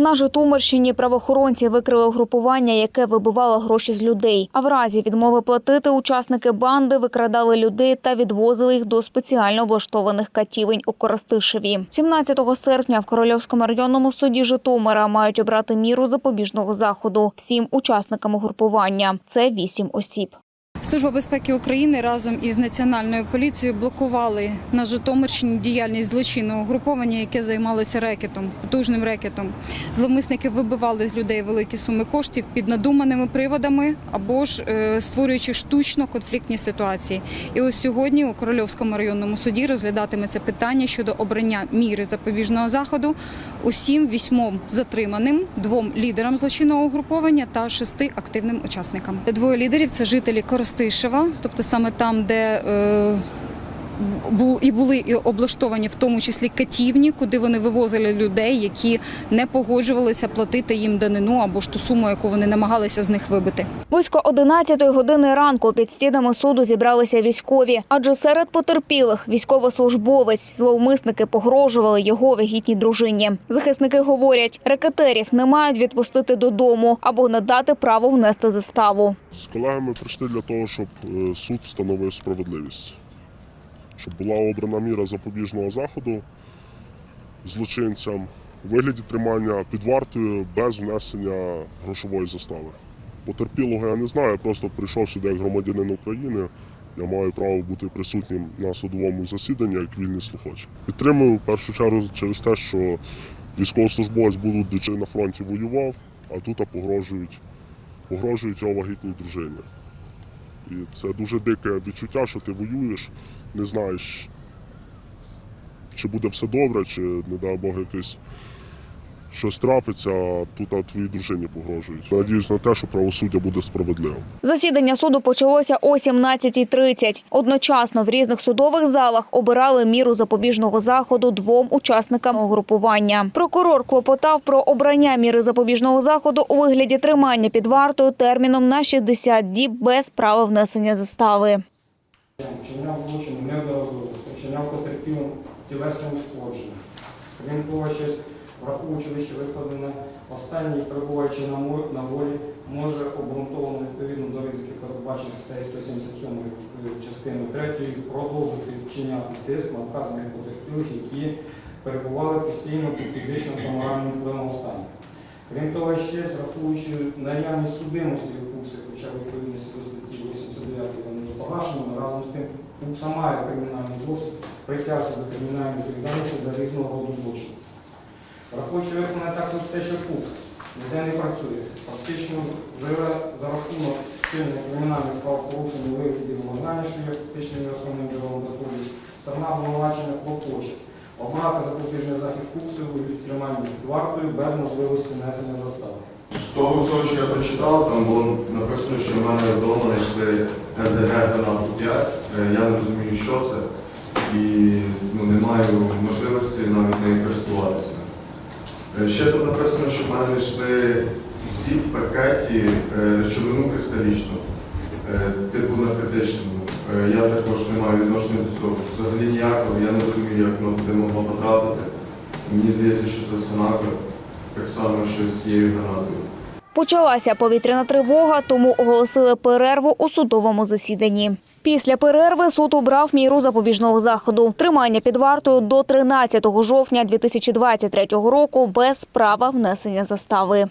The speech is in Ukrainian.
На Житомирщині правоохоронці викрили угрупування, яке вибивало гроші з людей. А в разі відмови платити учасники банди викрадали людей та відвозили їх до спеціально облаштованих катівень у Коростишеві. 17 серпня в Корольовському районному суді Житомира мають обрати міру запобіжного заходу всім учасникам угрупування. Це вісім осіб. Служба безпеки України разом із національною поліцією блокували на Житомирщині діяльність злочинного угруповання, яке займалося рекетом, потужним рекетом. Зловмисники вибивали з людей великі суми коштів під надуманими приводами або ж е, створюючи штучно конфліктні ситуації. І ось сьогодні у Корольовському районному суді розглядатиметься питання щодо обрання міри запобіжного заходу усім вісьмом затриманим, двом лідерам злочинного угруповання та шести активним учасникам. Двоє лідерів це жителі Коростишева, тобто саме там, де е, і були і облаштовані в тому числі катівні, куди вони вивозили людей, які не погоджувалися платити їм данину або ж ту суму, яку вони намагалися з них вибити. Близько 11 години ранку під стінами суду зібралися військові, адже серед потерпілих військовослужбовець зловмисники погрожували його вагітній дружині. Захисники говорять, рекетерів не мають відпустити додому або надати право внести заставу. З колегами прийшли для того, щоб е, суд встановив справедливість, щоб була обрана міра запобіжного заходу злочинцям у вигляді тримання під вартою без внесення грошової застави. Потерпілого я не знаю, я просто прийшов сюди як громадянин України. Я маю право бути присутнім на судовому засіданні як вільний слухач. Підтримую в першу чергу через те, що військовослужбовець будучи на фронті воював, а тут погрожують погрожують його вагітній дружині. І це дуже дике відчуття, що ти воюєш, не знаєш, чи буде все добре, чи, не дай Бог, якесь щось трапиться, тут а твоїй дружині погрожують. Надіюсь на те, що правосуддя буде справедливим. Засідання суду почалося о 17.30. Одночасно в різних судових залах обирали міру запобіжного заходу двом учасникам угрупування. Прокурор клопотав про обрання міри запобіжного заходу у вигляді тримання під вартою терміном на 60 діб без права внесення застави. вчиняв злочин неодноразово, спричиняв потерпілим тілесні ушкодження. Крім того, враховуючи вище викладене, останній, перебуваючи на волі, може обґрунтовано відповідно до ризиків передбачених статтею 177 частини 3 продовжити вчиняти тиск на вказаних потерпілих, які перебували постійно під фізичним та моральним впливом останніх. Крім того, ще враховуючи наявність судимості від КУКСи, хоча в відповідності до статті 89 вони є погашеними, разом з тим КУКСа має кримінальний досвід, притягся до кримінальної відповідальності за різного роду злочини. Враховуючи виконане також те, що КУКС ніде не працює, фактично живе за рахунок вчинення кримінальних правопорушень у вигляді вимагання, що є фактичним і основним джерелом доходів, сторона обвинувачення клопоче. Обрати запобіжний захід КУКСу у відтриманні вартою без можливості внесення застави. З того всього, що я прочитав, там було написано, що в мене вдома знайшли РДГ гранату 5. Е, Я не розумію, що це, і ну, не маю можливості навіть нею користуватися. Е, Ще тут написано, що в мене знайшли в зіп пакеті е, речовину кристалічну, е, типу наркотичну. Е, Я також не маю відношення до цього. Взагалі ніякого, я не розумію, як воно туди могло потрапити. Мені здається, що це все так само, що з цією гранатою. Почалася повітряна тривога, тому оголосили перерву у судовому засіданні. Після перерви суд обрав міру запобіжного заходу. Тримання під вартою до 13 жовтня 2023 року без права внесення застави.